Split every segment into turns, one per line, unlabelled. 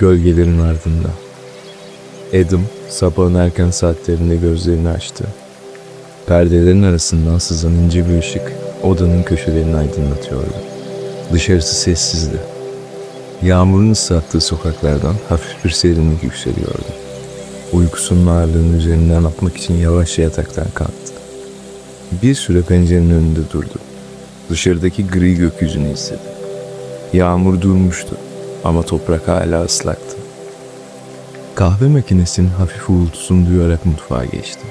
Gölgelerin ardında. Adam sabahın erken saatlerinde gözlerini açtı. Perdelerin arasından sızan ince bir ışık odanın köşelerini aydınlatıyordu. Dışarısı sessizdi. Yağmurun ıslattığı sokaklardan hafif bir serinlik yükseliyordu. Uykusunun ağırlığını üzerinden atmak için yavaşça yataktan kalktı. Bir süre pencerenin önünde durdu. Dışarıdaki gri gökyüzünü izledi. Yağmur durmuştu ama toprak hala ıslaktı. Kahve makinesinin hafif uğultusunu duyarak mutfağa geçti.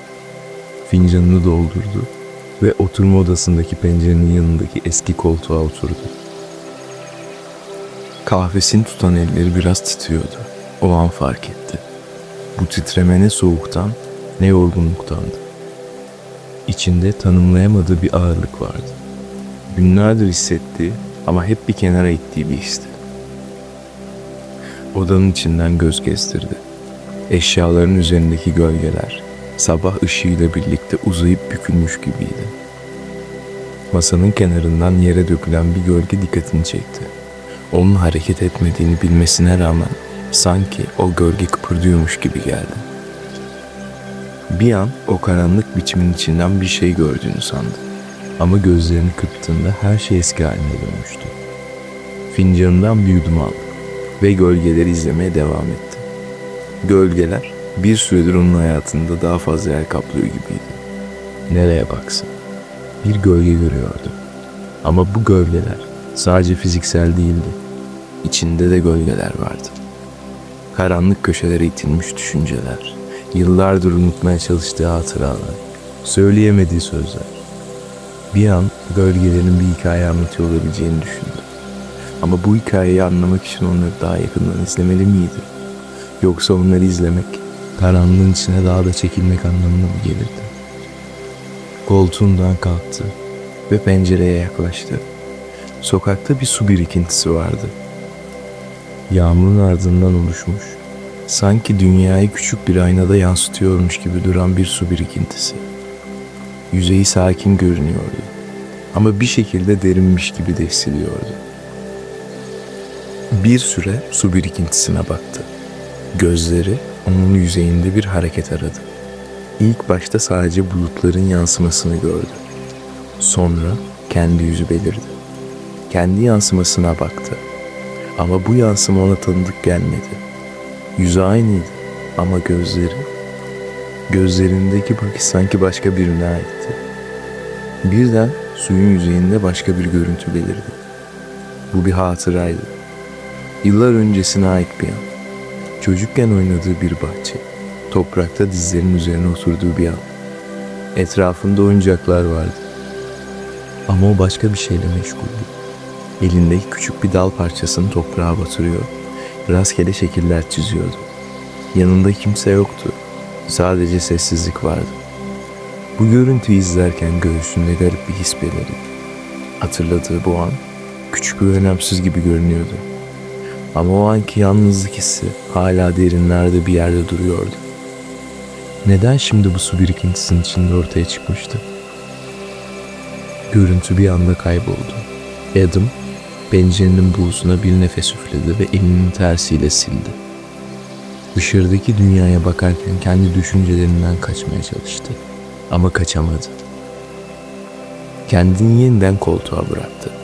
Fincanını doldurdu ve oturma odasındaki pencerenin yanındaki eski koltuğa oturdu. Kahvesini tutan elleri biraz titriyordu. O an fark etti. Bu titreme ne soğuktan ne yorgunluktandı. İçinde tanımlayamadığı bir ağırlık vardı. Günlerdir hissettiği ama hep bir kenara ittiği bir histi. Odanın içinden göz gezdirdi. Eşyaların üzerindeki gölgeler sabah ışığıyla birlikte uzayıp bükülmüş gibiydi. Masanın kenarından yere dökülen bir gölge dikkatini çekti. Onun hareket etmediğini bilmesine rağmen sanki o gölge kıpırdıyormuş gibi geldi. Bir an o karanlık biçimin içinden bir şey gördüğünü sandı. Ama gözlerini kırptığında her şey eski haline dönmüştü. Fincanından bir yudum aldı ve gölgeleri izlemeye devam etti. Gölgeler bir süredir onun hayatında daha fazla yer kaplıyor gibiydi. Nereye baksa bir gölge görüyordu. Ama bu gölgeler sadece fiziksel değildi. İçinde de gölgeler vardı. Karanlık köşelere itilmiş düşünceler, yıllardır unutmaya çalıştığı hatıralar, söyleyemediği sözler. Bir an gölgelerin bir hikaye anlatıyor olabileceğini düşündü. Ama bu hikayeyi anlamak için onları daha yakından izlemeli miydi? Yoksa onları izlemek, karanlığın içine daha da çekilmek anlamına mı gelirdi? Koltuğundan kalktı ve pencereye yaklaştı. Sokakta bir su birikintisi vardı. Yağmurun ardından oluşmuş, sanki dünyayı küçük bir aynada yansıtıyormuş gibi duran bir su birikintisi. Yüzeyi sakin görünüyordu ama bir şekilde derinmiş gibi de hissediyordu. Bir süre su birikintisine baktı. Gözleri onun yüzeyinde bir hareket aradı. İlk başta sadece bulutların yansımasını gördü. Sonra kendi yüzü belirdi. Kendi yansımasına baktı. Ama bu yansıma ona tanıdık gelmedi. Yüzü aynıydı ama gözleri, gözlerindeki bakış sanki başka birine aitti. Birden suyun yüzeyinde başka bir görüntü belirdi. Bu bir hatıraydı. Yıllar öncesine ait bir an. Çocukken oynadığı bir bahçe. Toprakta dizlerinin üzerine oturduğu bir an. Etrafında oyuncaklar vardı. Ama o başka bir şeyle meşguldü. Elindeki küçük bir dal parçasını toprağa batırıyor. Rastgele şekiller çiziyordu. Yanında kimse yoktu. Sadece sessizlik vardı. Bu görüntüyü izlerken göğsünde garip bir his belirdi. Hatırladığı bu an küçük ve önemsiz gibi görünüyordu. Ama o anki yalnızlık hissi hala derinlerde bir yerde duruyordu. Neden şimdi bu su birikintisinin içinde ortaya çıkmıştı? Görüntü bir anda kayboldu. Adam pencerenin buğusuna bir nefes üfledi ve elinin tersiyle sildi. Dışarıdaki dünyaya bakarken kendi düşüncelerinden kaçmaya çalıştı. Ama kaçamadı. Kendini yeniden koltuğa bıraktı.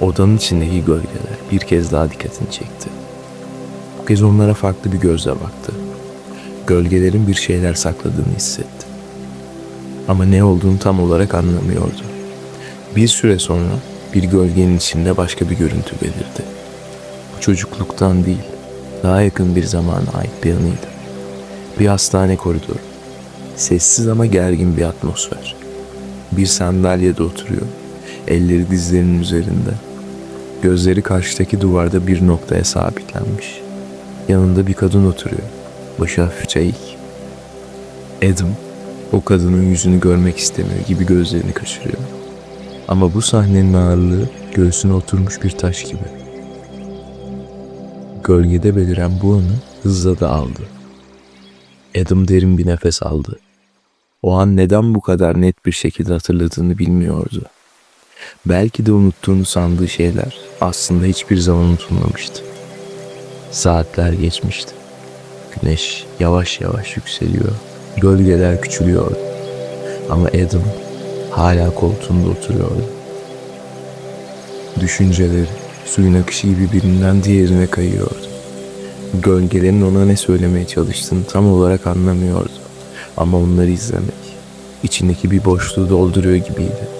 Odanın içindeki gölgeler bir kez daha dikkatini çekti. Bu kez onlara farklı bir gözle baktı. Gölgelerin bir şeyler sakladığını hissetti. Ama ne olduğunu tam olarak anlamıyordu. Bir süre sonra bir gölgenin içinde başka bir görüntü belirdi. Bu çocukluktan değil, daha yakın bir zamana ait bir anıydı. Bir hastane koridoru. Sessiz ama gergin bir atmosfer. Bir sandalyede oturuyor. Elleri dizlerinin üzerinde. Gözleri karşıdaki duvarda bir noktaya sabitlenmiş. Yanında bir kadın oturuyor. Başı hafifçe eğik. Adam o kadının yüzünü görmek istemiyor gibi gözlerini kaçırıyor. Ama bu sahnenin ağırlığı göğsüne oturmuş bir taş gibi. Gölgede beliren bu anı hızla da aldı. Adam derin bir nefes aldı. O an neden bu kadar net bir şekilde hatırladığını bilmiyordu. Belki de unuttuğunu sandığı şeyler aslında hiçbir zaman unutulmamıştı. Saatler geçmişti. Güneş yavaş yavaş yükseliyor. Gölgeler küçülüyordu. Ama Adam hala koltuğunda oturuyordu. Düşünceleri suyun akışı gibi birinden diğerine kayıyordu. Gölgelerin ona ne söylemeye çalıştığını tam olarak anlamıyordu. Ama onları izlemek içindeki bir boşluğu dolduruyor gibiydi.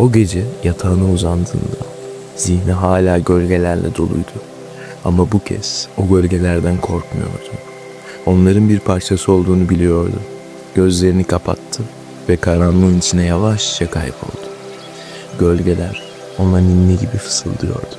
O gece yatağına uzandığında zihni hala gölgelerle doluydu. Ama bu kez o gölgelerden korkmuyordu. Onların bir parçası olduğunu biliyordu. Gözlerini kapattı ve karanlığın içine yavaşça kayboldu. Gölgeler ona ninni gibi fısıldıyordu.